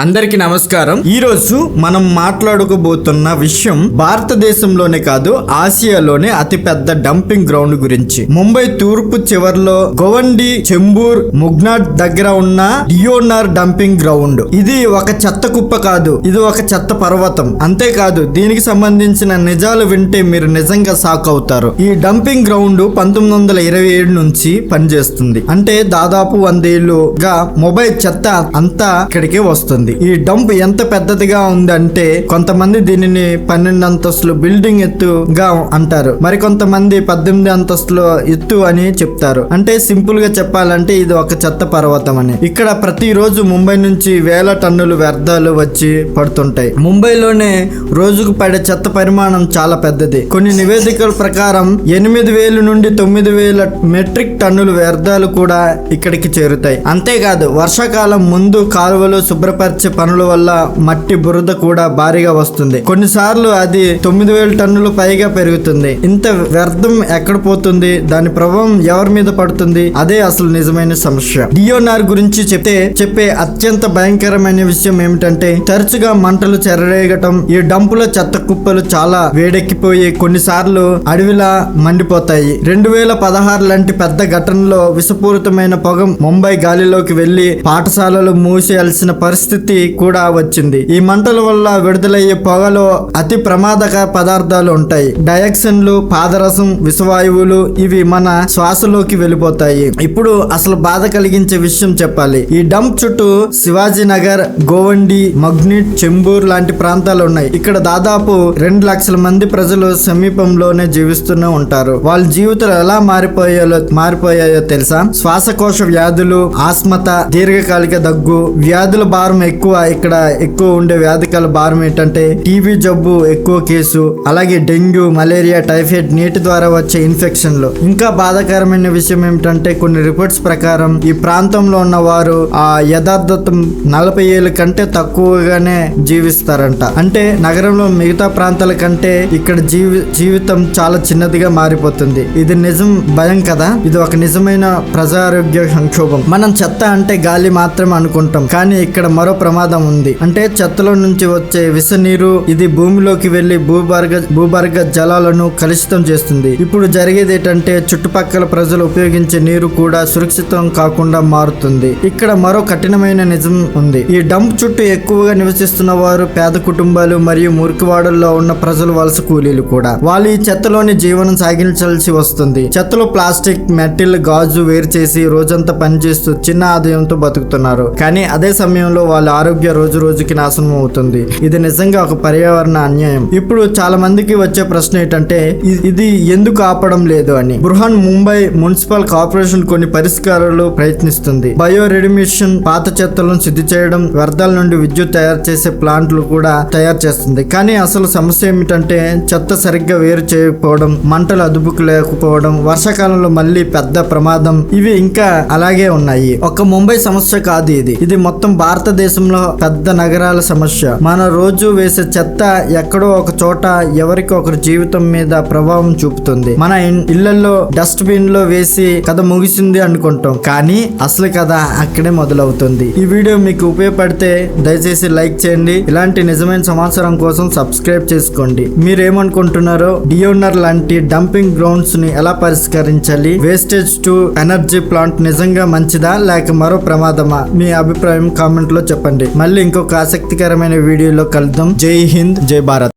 అందరికి నమస్కారం. ఈరోజు మనం మాట్లాడుకోబోతున్న విషయం భారతదేశంలోనే కాదు ఆసియాలోనే అతిపెద్ద డంపింగ్ గ్రౌండ్ గురించి. ముంబై తూర్పు చివర్లో గోవండి చెంబూర్ ముగ్నాట్ దగ్గర ఉన్న డియోనార్ డంపింగ్ గ్రౌండ్. ఇది ఒక చెత్త కుప్ప కాదు ఇది ఒక చెత్త పర్వతం. అంతేకాదు దీనికి సంబంధించిన నిజాలు వింటే మీరు నిజంగా షాక్ అవుతారు. ఈ డంపింగ్ గ్రౌండ్ పంతొమ్మిది వందల ఇరవై ఏడు నుంచి పనిచేస్తుంది. అంటే దాదాపు వందేళ్ళుగా మొబైల్ చెత్త అంతా ఇక్కడికే వస్తుంది. ఈ డంప్ ఎంత పెద్దదిగా ఉందంటే కొంతమంది దీనిని పన్నెండు అంతస్తులు బిల్డింగ్ ఎత్తుగా అంటారు. మరికొంతమంది పద్దెనిమిది అంతస్తుల ఎత్తు అని చెప్తారు. అంటే సింపుల్గా చెప్పాలంటే ఇది ఒక చెత్త పర్వతం అని. ఇక్కడ ప్రతిరోజు ముంబై నుంచి వేల టన్నులు వ్యర్థాలు వచ్చి పడుతుంటాయి. ముంబైలోనే రోజుకు పడే చెత్త పరిమాణం చాలా పెద్దది. కొన్ని నివేదికల ప్రకారం ఎనిమిది వేలు నుండి తొమ్మిది వేల మెట్రిక్ టన్నులు వ్యర్థాలు కూడా ఇక్కడికి చేరుతాయి. అంతేకాదు వర్షాకాలం ముందు కాలువలు శుభ్రపరి శుభ్రపరిచే పనుల వల్ల మట్టి బురద కూడా భారీగా వస్తుంది. కొన్నిసార్లు అది తొమ్మిది వేల టన్నులు పైగా పెరుగుతుంది. ఇంత వ్యర్థం ఎక్కడ పోతుంది? దాని ప్రభావం ఎవరి మీద పడుతుంది? అదే అసలు నిజమైన సమస్య. డియోనార్ గురించి చెప్తే చెప్పే అత్యంత భయంకరమైన విషయం ఏమిటంటే తరచుగా మంటలు చెరరేగటం ఈ డంపుల చెత్త కుప్పలు చాలా వేడెక్కిపోయి కొన్నిసార్లు అడవిలా మండిపోతాయి. రెండు వేల పదహారు లాంటి పెద్ద ఘటనలో విషపూరితమైన పొగ ముంబై గాలిలోకి వెళ్ళి పాఠశాలలు మూసేయాల్సిన పరిస్థితి కూడా వచ్చింది. ఈ మంటల వల్ల విడుదలయ్యే పొగలో అతి ప్రమాదక పదార్థాలు ఉంటాయి. డయాక్సిన్లు పాదరసం విషవాయువులు ఇవి మన శ్వాసలోకి వెళ్ళిపోతాయి. ఇప్పుడు అసలు బాధ కలిగించే విషయం చెప్పాలి. ఈ డంప్ చుట్టూ శివాజీ నగర్ గోవండి మగ్నిట్ చెంబూర్ లాంటి ప్రాంతాలు ఉన్నాయి. ఇక్కడ దాదాపు రెండు లక్షల మంది ప్రజలు సమీపంలోనే జీవిస్తూనే ఉంటారు. వాళ్ళ జీవితాలు ఎలా మారిపోయాలో మారిపోయాయో తెలుసా? శ్వాసకోశ వ్యాధులు ఆస్మత దీర్ఘకాలిక దగ్గు వ్యాధుల భారం ఎక్కువ ఇక్కడ ఎక్కువ ఉండే వ్యాధికల భారం ఏంటంటే టీబీ జబ్బు ఎక్కువ కేసు అలాగే డెంగ్యూ మలేరియా టైఫాయిడ్ నీటి ద్వారా వచ్చే ఇన్ఫెక్షన్లు. ఇంకా బాధాకరమైన విషయం ఏమిటంటే కొన్ని రిపోర్ట్స్ ప్రకారం ఈ ప్రాంతంలో ఉన్న వారు ఆ యథార్థతం నలభై ఏళ్ళ కంటే తక్కువగానే జీవిస్తారంట. అంటే నగరంలో మిగతా ప్రాంతాల కంటే ఇక్కడ జీవి జీవితం చాలా చిన్నదిగా మారిపోతుంది. ఇది నిజం భయం కదా? ఇది ఒక నిజమైన ప్రజారోగ్య సంక్షోభం. మనం చెత్త అంటే గాలి మాత్రమే అనుకుంటాం. కానీ ఇక్కడ మరో ప్రమాదం ఉంది. అంటే చెత్తలో నుంచి వచ్చే విష నీరు ఇది భూమిలోకి వెళ్ళి భూభార్గ భూభార్గ జలాలను కలుషితం చేస్తుంది. ఇప్పుడు జరిగేది ఏంటంటే చుట్టుపక్కల ప్రజలు ఉపయోగించే నీరు కూడా సురక్షితం కాకుండా మారుతుంది. ఇక్కడ మరో కఠినమైన నిజం ఉంది. ఈ డంప్ చుట్టూ ఎక్కువగా నివసిస్తున్న వారు పేద కుటుంబాలు మరియు మురికివాడల్లో ఉన్న ప్రజలు వలస కూలీలు కూడా. వాళ్ళు ఈ చెత్తలోని జీవనం సాగించాల్సి వస్తుంది. చెత్తలో ప్లాస్టిక్ మెటల్ గాజు వేరు చేసి రోజంతా పనిచేస్తూ చిన్న ఆదాయంతో బతుకుతున్నారు. కానీ అదే సమయంలో వాళ్ళ ఆరోగ్య రోజు రోజుకి నాశనం అవుతుంది. ఇది నిజంగా ఒక పర్యావరణ అన్యాయం. ఇప్పుడు చాలా మందికి వచ్చే ప్రశ్న ఏంటంటే ఇది ఎందుకు ఆపడం లేదు అని. బృహన్ ముంబై మున్సిపల్ కార్పొరేషన్ కొన్ని పరిష్కారాలు ప్రయత్నిస్తుంది. బయో రెడిమిషన్ పాత చెత్తలను శుద్ధి చేయడం వ్యర్థాల నుండి విద్యుత్ తయారు చేసే ప్లాంట్లు కూడా తయారు చేస్తుంది. కానీ అసలు సమస్య ఏమిటంటే చెత్త సరిగ్గా వేరు చేయకపోవడం మంటలు అదుపుకు లేకపోవడం వర్షాకాలంలో మళ్ళీ పెద్ద ప్రమాదం ఇవి ఇంకా అలాగే ఉన్నాయి. ఒక ముంబై సమస్య కాదు ఇది. ఇది మొత్తం భారతదేశం భారతదేశంలో పెద్ద నగరాల సమస్య. మన రోజు వేసే చెత్త ఎక్కడో ఒక చోట ఎవరికి ఒకరి జీవితం మీద ప్రభావం చూపుతుంది. మన ఇళ్ళలో డస్ట్ బిన్లో వేసి కథ ముగిసింది అనుకుంటాం. కానీ అసలు కథ అక్కడే మొదలవుతుంది. ఈ వీడియో మీకు ఉపయోగపడితే దయచేసి లైక్ చేయండి. ఇలాంటి నిజమైన సమాచారం కోసం సబ్స్క్రైబ్ చేసుకోండి. మీరేమనుకుంటున్నారో డియోనర్ లాంటి డంపింగ్ గ్రౌండ్స్ని ఎలా పరిష్కరించాలి? వేస్టేజ్ టు ఎనర్జీ ప్లాంట్ నిజంగా మంచిదా? లేక మరో ప్రమాదమా? మీ అభిప్రాయం కామెంట్లో చెప్పండి మళ్ళీ ఇంకొక ఆసక్తికరమైన వీడియోలో కలుద్దాం. జై హింద్ జై భారత్.